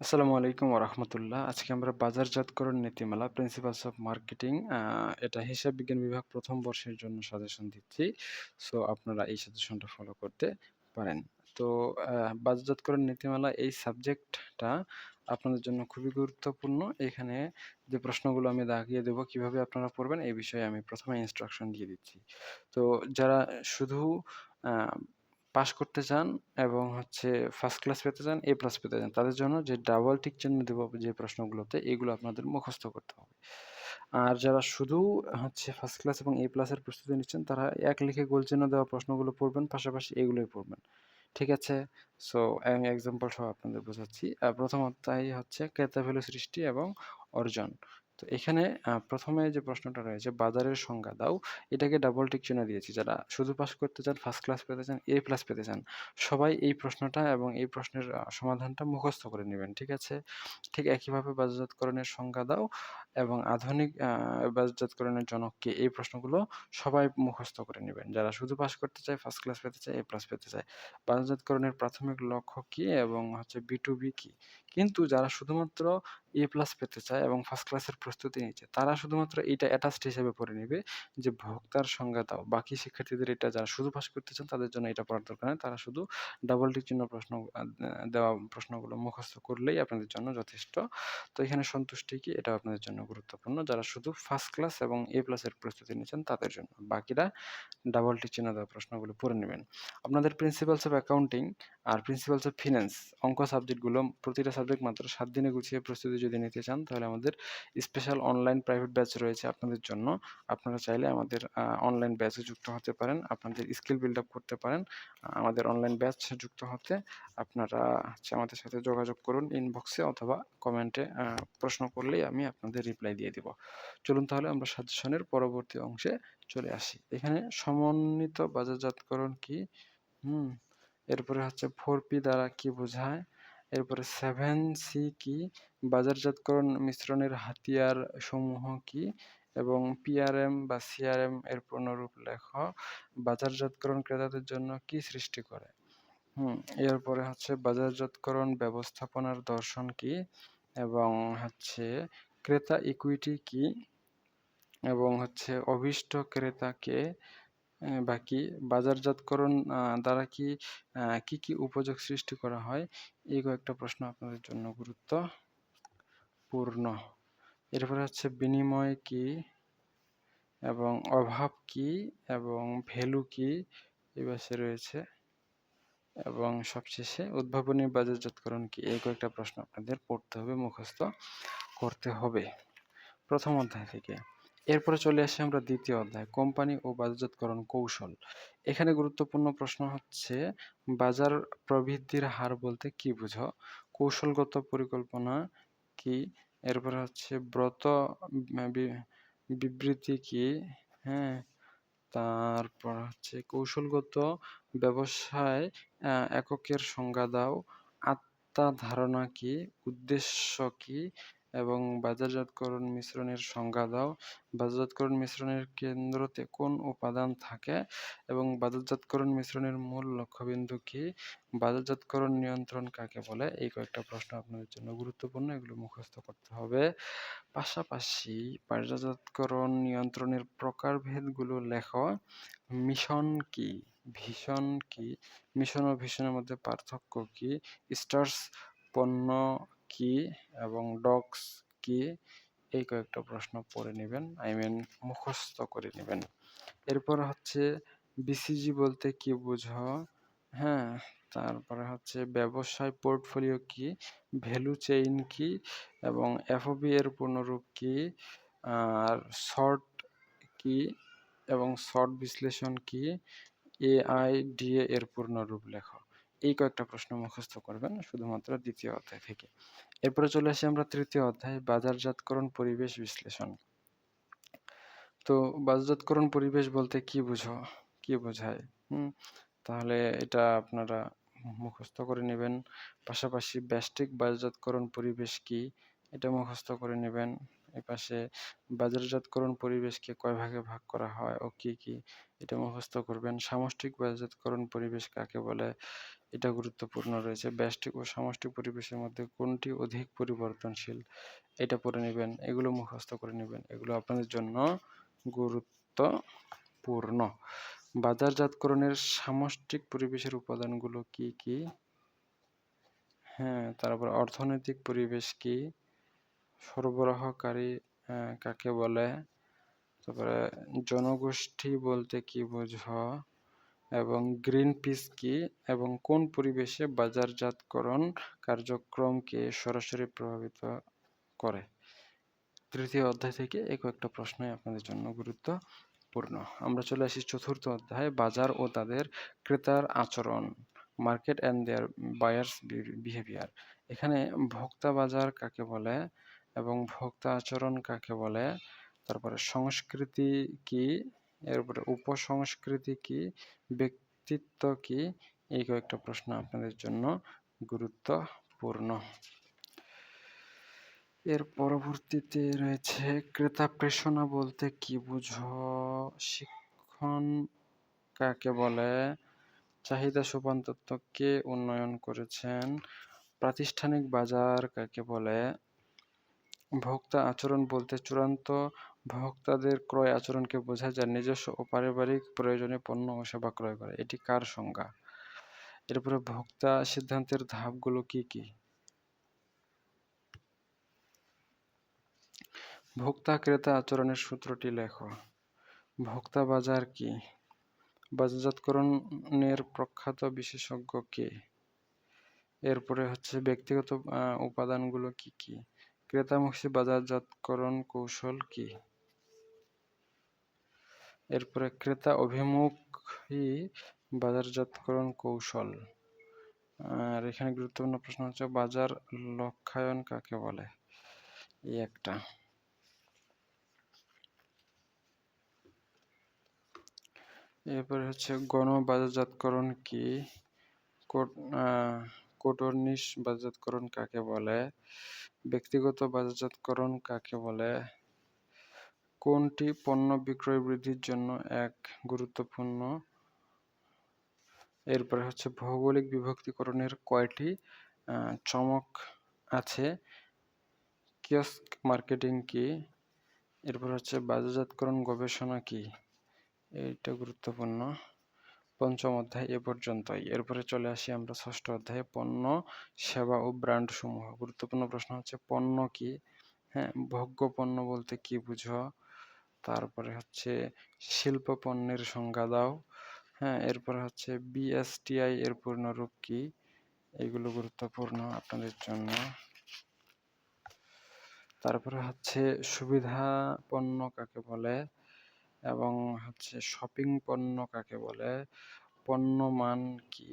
আসসালামু আলাইকুম ওরহমতুল্লাহ আজকে আমরা বাজারজাতকরণ নীতিমালা প্রিন্সিপালস অফ মার্কেটিং এটা হিসাব বিজ্ঞান বিভাগ প্রথম বর্ষের জন্য সাজেশন দিচ্ছি। সো আপনারা এই সাজেশনটা ফলো করতে পারেন। তো বাজারজাতকরণ নীতিমালা এই সাবজেক্টটা আপনাদের জন্য খুবই গুরুত্বপূর্ণ। এখানে যে প্রশ্নগুলো আমি দাগিয়ে দেবো, কীভাবে আপনারা পড়বেন, এই বিষয়ে আমি প্রথমে ইনস্ট্রাকশন দিয়ে দিচ্ছি। তো, যারা শুধু পাশ করতে চান এবং হচ্ছে ফার্স্ট ক্লাস পেতে চান এ প্লাস পেতে চান, তাদের জন্য যে ডাবল টিক চিহ্ন দেবো যে প্রশ্নগুলোতে, এগুলো আপনাদের মুখস্থ করতে হবে। আর যারা শুধু হচ্ছে ফার্স্ট ক্লাস এবং এ প্লাসের প্রস্তুতি নিচ্ছেন, তারা এক লিখে গোল চিহ্ন দেওয়া প্রশ্নগুলো পড়বেন, পাশাপাশি এগুলোই পড়বেন। ঠিক আছে? সো আমি এক্সাম্পল সহ আপনাদের বোঝাচ্ছি। প্রথম অধ্যায় হচ্ছে ক্রেতা ভ্যালু সৃষ্টি এবং অর্জন। তো এখানে প্রথমে যে প্রশ্নটা রয়েছে, বাজারের সংজ্ঞা দাও। এটাকে ডাবল টিক চিহ্ন দিয়েছি। যারা শুধু পাস করতে চান ফার্স্ট ক্লাস পেতে চান এ প্লাস পেতে চান, সবাই এই প্রশ্নটা এবং এই প্রশ্নের সমাধানটা মুখস্থ করে নেবেন, ঠিক আছে? ঠিক একইভাবে বাজারজাতকরণের সংজ্ঞা দাও এবং আধুনিক বাজারজাতকরণের জনককে এই প্রশ্নগুলো সবাই মুখস্থ করে নেবেন। যারা শুধু পাস করতে চায় ফার্স্ট ক্লাস পেতে চায় এ প্লাস পেতে চায়। বাজারজাতকরণের প্রাথমিক লক্ষ্য কি এবং হচ্ছে বি টু বি কি? কিন্তু যারা শুধুমাত্র এ প্লাস পেতে চায় এবং ফার্স্ট ক্লাসের প্রস্তুতি নিচ্ছে। তারা শুধুমাত্র এইটা অ্যাটাচড হিসেবে পড়ে নেবে যে, ভোক্তার সংজ্ঞা দাও। বাকি শিক্ষার্থীদের এটা যারা শুধু পাস করতে চান, তাদের জন্য এটা পড়ার দরকার নেই। তারা শুধু ডাবল টিক চিহ্ন প্রশ্ন দেওয়া প্রশ্নগুলো মুখস্থ করলেই আপনাদের জন্য যথেষ্ট। তো এখানে সন্তুষ্টি কি? এটা আপনাদের জন্য গুরুত্বপূর্ণ। যারা শুধু ফার্স্ট ক্লাস এবং এ প্লাসের প্রস্তুতি নিচ্ছেন, তাদের জন্য। বাকিরা ডাবল টিক চিহ্ন দেওয়া প্রশ্নগুলো পড়ে নেবেন। আপনাদের প্রিন্সিপালস অফ অ্যাকাউন্টিং আর প্রিন্সিপালস অফ ফিন্যান্স অঙ্ক সাবজেক্টগুলো প্রতিটা সাবজেক্ট মাত্র সাত দিনে গুছিয়ে প্রস্তুতি যদি নিতে চান, তাহলে আমাদের স্পেশাল অনলাইন প্রাইভেট ব্যাচ রয়েছে আপনাদের জন্য। আপনারা চাইলে আমাদের অনলাইন ব্যাচে যুক্ত হতে পারেন, আপনাদের স্কিল বিল্ড আপ করতে পারেন আমাদের অনলাইন ব্যাচ যুক্ত হতে আপনারা হচ্ছে আমাদের সাথে যোগাযোগ করুন ইনবক্সে অথবা কমেন্টে প্রশ্ন করলেই আমি আপনাদের রিপ্লাই দিয়ে দিব। চলুন তাহলে আমরা সাজেশনের পরবর্তী অংশে চলে আসি। এখানে সমন্বিত বাজারজাতকরণ কি? হুম, এরপরে হচ্ছে ফোর পি দ্বারা কি বোঝায়? এরপরে সেভেন সি কি? বাজারজাতকরণ মিশ্রণের হাতিয়ার সমূহ কি? এবং পিআরএম বা সিআরএম এর পূর্ণরূপ লেখ। বাজারজাতকরণ ক্রেতাদের জন্য কি সৃষ্টি করে? হুম, এরপরে হচ্ছে বাজারজাতকরণ ব্যবস্থাপনার দর্শন কি? এবং হচ্ছে ক্রেতা ইকুইটি কি? এবং হচ্ছে অভীষ্ট ক্রেতাকে আহ, বা কি বাজারজাতকরণ দ্বারা কি কি কি উপযোগ সৃষ্টি করা হয়? এই কয়েকটা প্রশ্ন আপনাদের জন্য গুরুত্বপূর্ণ। এরপরে হচ্ছে বিনিময় কি এবং অভাব কি এবং ভ্যালু কি? এই পাশে রয়েছে। এবং সবশেষে উদ্ভাবনী বাজারজাতকরণ কি? এই কয়েকটা প্রশ্ন আপনাদের পড়তে হবে মুখস্থ করতে হবে। প্রথম অধ্যায় থেকে। এরপরে চলে আসি আমরা দ্বিতীয় অধ্যায়, কোম্পানি ও বাজারজাতকরণ কৌশল। এখানে গুরুত্বপূর্ণ প্রশ্ন হচ্ছে, বাজার প্রবৃদ্ধির হার বলতে কি বুঝো? কৌশলগত পরিকল্পনা কি? এরপরে হচ্ছে, ব্রত বিবৃতি কি? হ্যাঁ তারপর হচ্ছে, কৌশলগত ব্যবসায় এককের সংজ্ঞা দাও। আত্মা ধারণা কি? উদ্দেশ্য কি? এবং বাজারজাতকরণ মিশ্রণের সংজ্ঞা দাও। বাজারজাতকরণ মিশ্রণের কেন্দ্রতে কোন উপাদান থাকে এবং বাজারজাতকরণ মিশ্রণের মূল লক্ষ্যবিন্দু কি? বাজারজাতকরণ নিয়ন্ত্রণ কাকে বলে? এই কয়েকটা প্রশ্ন আপনাদের জন্য গুরুত্বপূর্ণ, এগুলো মুখস্থ করতে হবে। পাশাপাশি বাজারজাতকরণ নিয়ন্ত্রণের প্রকারভেদগুলো লেখো। মিশন কি? ভীষণ কি? মিশন ও ভীষণের মধ্যে পার্থক্য কি? স্টার্স পণ্য কি এবং ডগস কি? এই কয়েকটা প্রশ্ন পড়ে নেবেন আই মিন মুখস্থ করে নেবেন। এরপর হচ্ছে বিসিজি বলতে কি বুঝো? হ্যাঁ তারপরে হচ্ছে ব্যবসায় পোর্টফোলিও কি? ভ্যালু চেইন কি? এবং এফওবি এর পূর্ণরূপ কি? আর শর্ট কি? এবং শর্ট বিশ্লেষণ কি? এআই ডিএ এর পূর্ণরূপ লেখো। এই কয়েকটা প্রশ্ন মুখস্থ করবেন শুধুমাত্র দ্বিতীয় অধ্যায় থেকে। এরপরে চলে আসি আমরা তৃতীয় অধ্যায়, বাজারজাতকরণ পরিবেশ বিশ্লেষণ। তো বাজারজাতকরণ পরিবেশ বলতে কি বুঝো? কি বোঝায়? হুম, তাহলে এটা আপনারা মুখস্থ করে নেবেন। পাশাপাশি ব্যষ্টিক বাজারজাতকরণ পরিবেশ কি? এটা মুখস্থ করে নেবেন। এপাশে বাজারজাতকরণ পরিবেশকে কয় ভাগে ভাগ করা হয় ও কি কি? এটা মুখস্থ করবেন। সামষ্টিক বাজারজাতকরণ পরিবেশ কাকে বলে? এটা গুরুত্বপূর্ণ রয়েছে। ব্যষ্টিক ও সামষ্টিক পরিবেশের মধ্যে কোনটি অধিক পরিবর্তনশীল? এটা পড়ে নেবেন। এগুলো মুখস্থ করে নেবেন। এগুলো আপনাদের জন্য গুরুত্বপূর্ণ। বাজারজাতকরণের সামষ্টিক পরিবেশের উপাদানগুলো কি কি? হ্যাঁ তারপর অর্থনৈতিক পরিবেশ কি? সরবরাহকারী কাকে বলে? তারপরে জনগোষ্ঠী বলতে কি বোঝো? এবং গ্রিন পিস কি? এবং কোন পরিবেশে বাজারজাতকরণ কার্যক্রমকে সরাসরি প্রভাবিত করে? তৃতীয় অধ্যায় থেকে এক একটা প্রশ্নই আপনাদের জন্য গুরুত্বপূর্ণ। আমরা চলে আসি চতুর্থ অধ্যায়, বাজার ও তাদের ক্রেতার আচরণ market and their buyers behaviour এখানে ভোক্তা বাজার কাকে বলে? এবং ভোক্তা আচরণ কাকে বলে? তারপরে সংস্কৃতি কি? এরপরে উপসংস্কৃতি কি? ব্যক্তিত্ব কি? এই কয়েকটা প্রশ্ন আপনাদের জন্য গুরুত্বপূর্ণ। এর পরবর্তীতে রয়েছে, ক্রেতা প্রেষণা বলতে কি বুঝো? শিক্ষণ কাকে বলে? চাহিদা সোপান তত্ত্ব কে উন্নয়ন করেছেন? প্রাতিষ্ঠানিক বাজার কাকে বলে? ভোক্তা আচরণ বলতে চূড়ান্ত ভোক্তাদের ক্রয় আচরণকে বোঝায় যার নিজস্ব ও পারিবারিক প্রয়োজনে পণ্য ও সেবা ক্রয় করে। এটি কার সংজ্ঞা? এরপরে ভোক্তা সিদ্ধান্তের ধাপগুলো কি কি? ভোক্তা ক্রেতা আচরণের সূত্রটি লেখো। ভোক্তা বাজার কি? বাজারজাতকরণের প্রখ্যাত বিশেষজ্ঞ কে? এরপরে হচ্ছে ব্যক্তিগত উপাদানগুলো কি কি? ক্রেতামুখী বাজারজাতকরণ কৌশল কি? এরপরে ক্রেতা অভিমুখী বাজারজাতকরণ কৌশল। আর এখানে গুরুত্বপূর্ণ প্রশ্ন হচ্ছে, বাজার লক্ষায়ন কাকে বলে? এই একটা। এরপরে হচ্ছে গণ বাজারজাতকরণ কি কোটরনিশ বাজারজাতকরণ কাকে বলে? ব্যক্তিগত বাজারজাতকরণ কাকে বলে? কোনটি পণ্য বিক্রয় বৃদ্ধির জন্য এক গুরুত্বপূর্ণ? এরপরে হচ্ছে ভৌগোলিক বিভক্তিকরণের কয়টি চমক আছে? কিয়স্ক মার্কেটিং কি? এরপর হচ্ছে বাজারজাতকরণ গবেষণা কি? এইটা গুরুত্বপূর্ণ। পঞ্চম অধ্যায় এ পর্যন্তই। এরপরে চলে আসি আমরা ষষ্ঠ অধ্যায়ে, পণ্য, সেবা ও ব্র্যান্ড সমূহ। গুরুত্বপূর্ণ প্রশ্ন হচ্ছে, পণ্য কি? হ্যাঁ ভোগ্য পণ্য বলতে কি বুঝো? তারপরে হচ্ছে, শিল্প পণ্যের সংজ্ঞা দাও। হ্যাঁ এরপরে হচ্ছে বিএসটিআই এর পূর্ণরূপ কি? এগুলো গুরুত্বপূর্ণ আপনাদের জন্য। তারপরে হচ্ছে, সুবিধা পণ্য কাকে বলে? এবং হচ্ছে শপিং পণ্য কাকে বলে? পণ্য মান কি?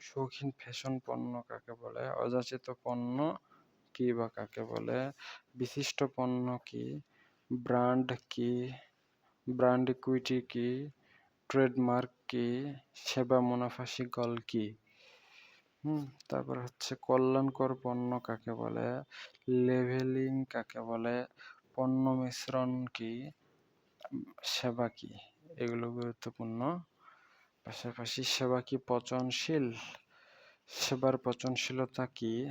শৌখিন ফ্যাশন পণ্য কাকে বলে? অযাচিত পণ্য কি বা কাকে বলে? বিশিষ্ট পণ্য কি? ব্র্যান্ড কি? ব্র্যান্ড ইকুইটি কি? ট্রেডমার্ক কি? সেবা মুনাফা শিকল কি? হুম, তারপর হচ্ছে কল্যাণকর পণ্য কাকে বলে? লেভেলিং কাকে বলে? পণ্য মিশ্রণ কি? সেবা কি? এগুলো গুরুত্বপূর্ণ। পাশাপাশি সেবা কি পচনশীল? সেবার পচনশীলতা কি?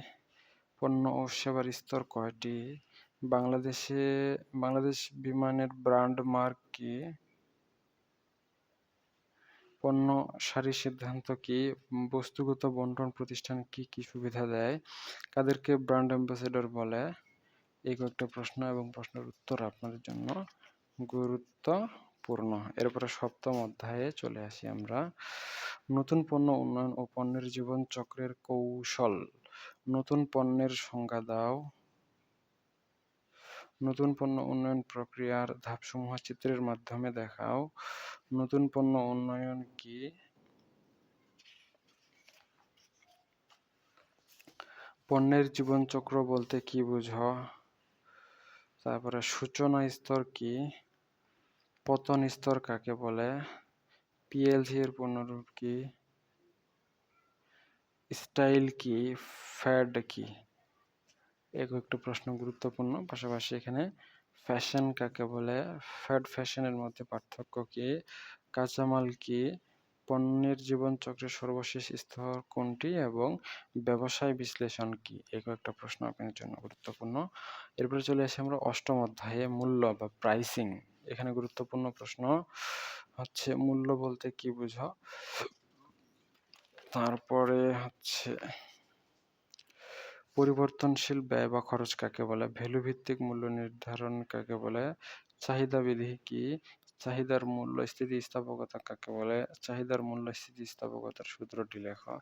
পণ্য ও সেবার স্তর কয়টি? বাংলাদেশে, বাংলাদেশ বিমানের ব্র্যান্ড মার্ক কি? পণ্য সারি সিদ্ধান্ত কি? বস্তুগত বন্টন প্রতিষ্ঠান কি কি সুবিধা দেয়? কাদেরকে ব্র্যান্ড অ্যাম্বাসেডর বলে? এই কয়েকটা প্রশ্ন এবং প্রশ্নের উত্তর আপনাদের জন্য। গুরুত্বপূর্ণ এরপরে সপ্তম অধ্যায়ে চলে আসি আমরা। নতুন পণ্য উন্নয়ন ও পণ্যের জীবন চক্রের কৌশল। নতুন পণ্যের সংজ্ঞা দাও। নতুন পণ্য উন্নয়ন প্রক্রিয়ার ধাপসমূহ চিত্রের মাধ্যমে দেখাও। নতুন পণ্য উন্নয়ন কি? পণ্যের জীবনচক্র বলতে কি বুঝো? তারপরে সূচনা স্তর কি? পতন স্তর কাকে বলে? পিএলসি এর পূর্ণরূপ কি? স্টাইল কি? ফ্যাড কি? এক একটা প্রশ্ন গুরুত্বপূর্ণ। পাশাপাশি এখানে ফ্যাশন কাকে বলে? ফ্যাড ফ্যাশনের মধ্যে পার্থক্য কি? কাঁচামাল কি? পণ্যের জীবন জীবনচক্রের সর্বশেষ স্তর কোনটি এবং ব্যবসায় বিশ্লেষণ কি? এই কয়েকটা প্রশ্ন আপনাদের জন্য গুরুত্বপূর্ণ। এরপরে চলে আসি আমরা অষ্টম অধ্যায়ে, মূল্য বা প্রাইসিং এখানে গুরুত্বপূর্ণ প্রশ্ন হচ্ছে, মূল্য বলতে কি বুঝো? তারপরে হচ্ছে, পরিবর্তনশীল ব্যয় বা খরচ কাকে বলে? ভ্যালু ভিত্তিক মূল্য নির্ধারণ কাকে বলে? চাহিদা বিধি কি? চাহিদার মূল্য স্থিতিস্থাপকতা কাকে বলে, চাহিদার মূল্য স্থিতিস্থাপকতার সূত্রটি লেখা।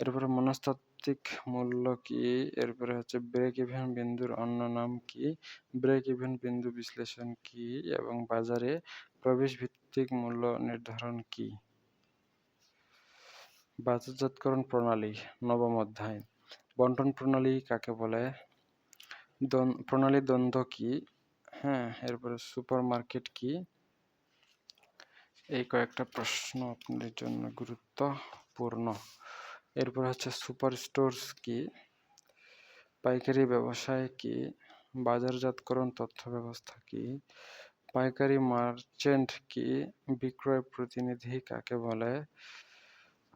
এরপরে মনস্তাত্ত্বিক মূল্য কি? এরপরে হচ্ছে ব্রেক ইভেন বিন্দুর অন্য নাম কি? ব্রেক ইভেন বিন্দু বিশ্লেষণ কি? এবং বাজারে প্রবেশ ভিত্তিক মূল্য নির্ধারণ কি? বাজারজাতকরণ প্রণালী, নবম অধ্যায়। বন্টন প্রণালী কাকে বলে? প্রণালী দ্বন্দ্ব কি? হ্যাঁ এরপরে সুপার মার্কেট কি? এই কয়েকটা প্রশ্ন আপনাদের জন্য গুরুত্বপূর্ণ। এরপর হচ্ছে সুপার স্টোরস কি? পাইকারি ব্যবসায় কি? বাজারজাতকরণ তথ্য ব্যবস্থা কি? পাইকারি মার্চেন্ট কি? বিক্রয় প্রতিনিধি কাকে বলে?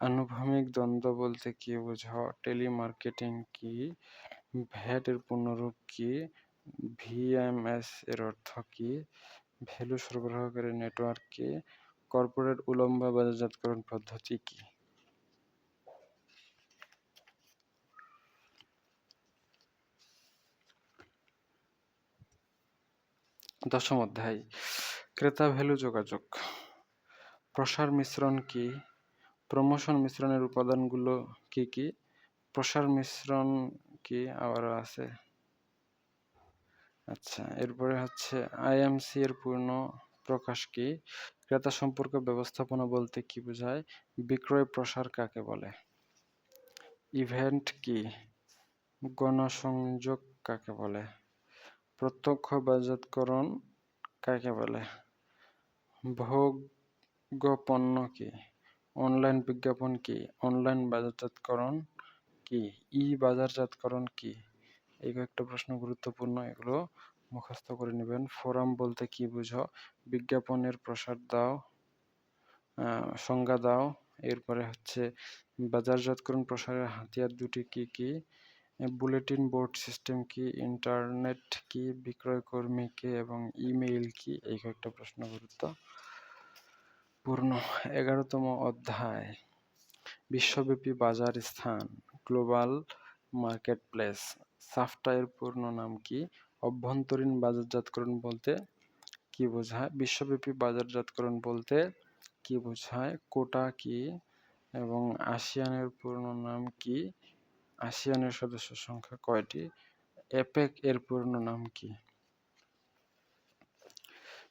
আনুভূমিক দ্বন্দ্ব বলতে কি বোঝাও? টেলিমার্কেটিং কি? ভ্যাট এর পূর্ণরূপ কি? ভিএমএস এর অর্থ কি? ভ্যালু সরবরাহকারী নেটওয়ার্ক কি? কর্পোরেট উলম্ব বাজারজাতকরণ পদ্ধতি কি? দশম অধ্যায়, ক্রেতা ভ্যালু যোগাযোগ। প্রসার মিশ্রণ কি? প্রমোশন মিশ্রণের উপাদানগুলো কি কি? প্রসার মিশ্রণ কি আবার আছে? আচ্ছা এরপরে হচ্ছে আইএমসি এর পূর্ণ প্রকাশ কি? ক্রেতা সম্পর্ক ব্যবস্থাপনা বলতে কি বোঝায়? বিক্রয় প্রসার কাকে বলে? ইভেন্ট কি? গণসংযোগ কাকে বলে? প্রত্যক্ষ বাজাতকরণ কাকে বলে? ভোগ্য পণ্য কি? অনলাইন বিজ্ঞাপন কি? অনলাইন বাজারজাতকরণ কি? ই বাজারজাতকরণ কি? এই কয়েকটা প্রশ্ন গুরুত্বপূর্ণ, এগুলো মুখস্থ করে নেবেন। ফোরাম বলতে কি বুঝো? বিজ্ঞাপনের প্রসার দাও সংজ্ঞা দাও। এরপরে হচ্ছে বাজারজাতকরণ প্রসারের হাতিয়ার দুটি কি কি? বুলেটিন বোর্ড সিস্টেম কি? ইন্টারনেট কি? বিক্রয় কর্মী কে? এবং ইমেইল কি? এই কয়েকটা প্রশ্ন গুরুত্ব পূর্ণ এগারোতম অধ্যায়, বিশ্বব্যাপী বাজার স্থান, গ্লোবাল মার্কেট প্লেস পূর্ণ নাম কি? অভ্যন্তরীণ বাজারজাতকরণ বলতে কি বোঝায়? বিশ্বব্যাপী বাজারজাতকরণ বলতে কি বোঝায়? কোটা কি? এবং আসিয়ানের পূর্ণ নাম কি? আসিয়ানের সদস্য সংখ্যা কয়টি? এপেক এর পূর্ণ নাম কি?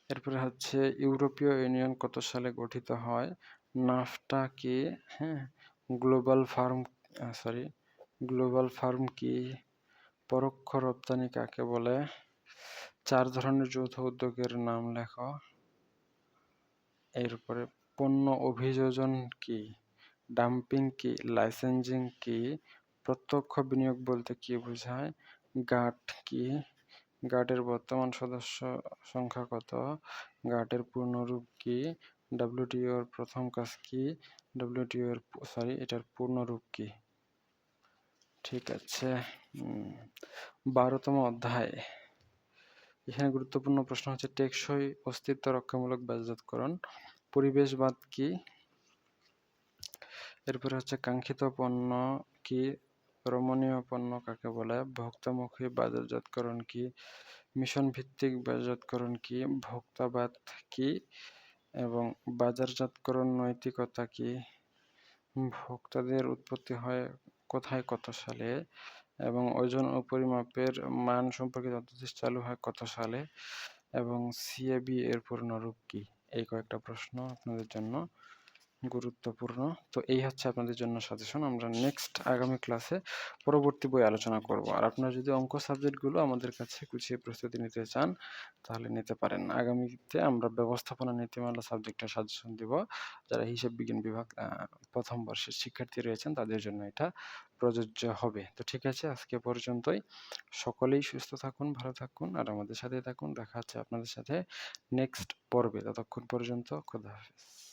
এরপরে হচ্ছে ইউরোপীয় ইউনিয়ন কত সালে গঠিত হয়? নাফটা কি? হ্যাঁ global firm sorry global firm কি? পরোক্ষ রপ্তানি কাকে বলে? চার ধরনের যৌথ উদ্যোগের নাম লেখো। এরপরে পণ্য অভিযোজন কি? ডাম্পিং কি? লাইসেন্সিং কি? প্রত্যক্ষ বিনিয়োগ বলতে কি বোঝায়? গাট কি? গাটের বর্তমান সদস্য সংখ্যা কত? গাটের পূর্ণরূপ কি? ডাব্লিউটিও এর প্রথম কাজ কি? ডাব্লিউটিও এর সরি এটার পূর্ণরূপ কি? ঠিক আছে। বারোতম অধ্যায়। এখানে গুরুত্বপূর্ণ প্রশ্ন হচ্ছে, টেকসই অস্তিত্ব রক্ষামূলক বাজাতকরণ পরিবেশবাদ কি? এরপরে হচ্ছে, কাঙ্ক্ষিত পণ্য কি? রমণীয় পণ্য কাকে বলে? ভোক্তামুখী বাজারজাতকরণ কি? মিশন ভিত্তিক বাজারজাতকরণ কি? ভোক্তাবাদ কি? এবং বাজারজাতকরণ নৈতিকতা কি? ভোক্তাদের উৎপত্তি হয় কোথায় কত সালে এবং ওজন ও পরিমাপের মান সম্পর্কে অধ্যাদেশ চালু হয় কত সালে এবং সিএবি এর পূর্ণরূপ কি? এই কয়েকটা প্রশ্ন আপনাদের জন্য। গুরুত্বপূর্ণ। তো এই হচ্ছে আপনাদের জন্য সাজেশন। আমরা নেক্সট আগামী ক্লাসে পরবর্তী বই আলোচনা করব। আর আপনারা যদি অঙ্ক সাবজেক্টগুলো আমাদের কাছে গুছিয়ে প্রস্তুতি নিতে চান, তাহলে নিতে পারেন। আগামীতে আমরা ব্যবস্থাপনা নীতিমালা সাবজেক্টের সাজেশন দিব। যারা হিসাব বিজ্ঞান বিভাগ প্রথম বর্ষের শিক্ষার্থী রয়েছেন তাদের জন্য এটা প্রযোজ্য হবে। তো ঠিক আছে আজকে পর্যন্তই। সকলেই সুস্থ থাকুন, ভালো থাকুন আর আমাদের সাথেই থাকুন। দেখা হচ্ছে আপনাদের সাথে নেক্সট পর্বে। ততক্ষণ পর্যন্ত খোদা হাফেজ।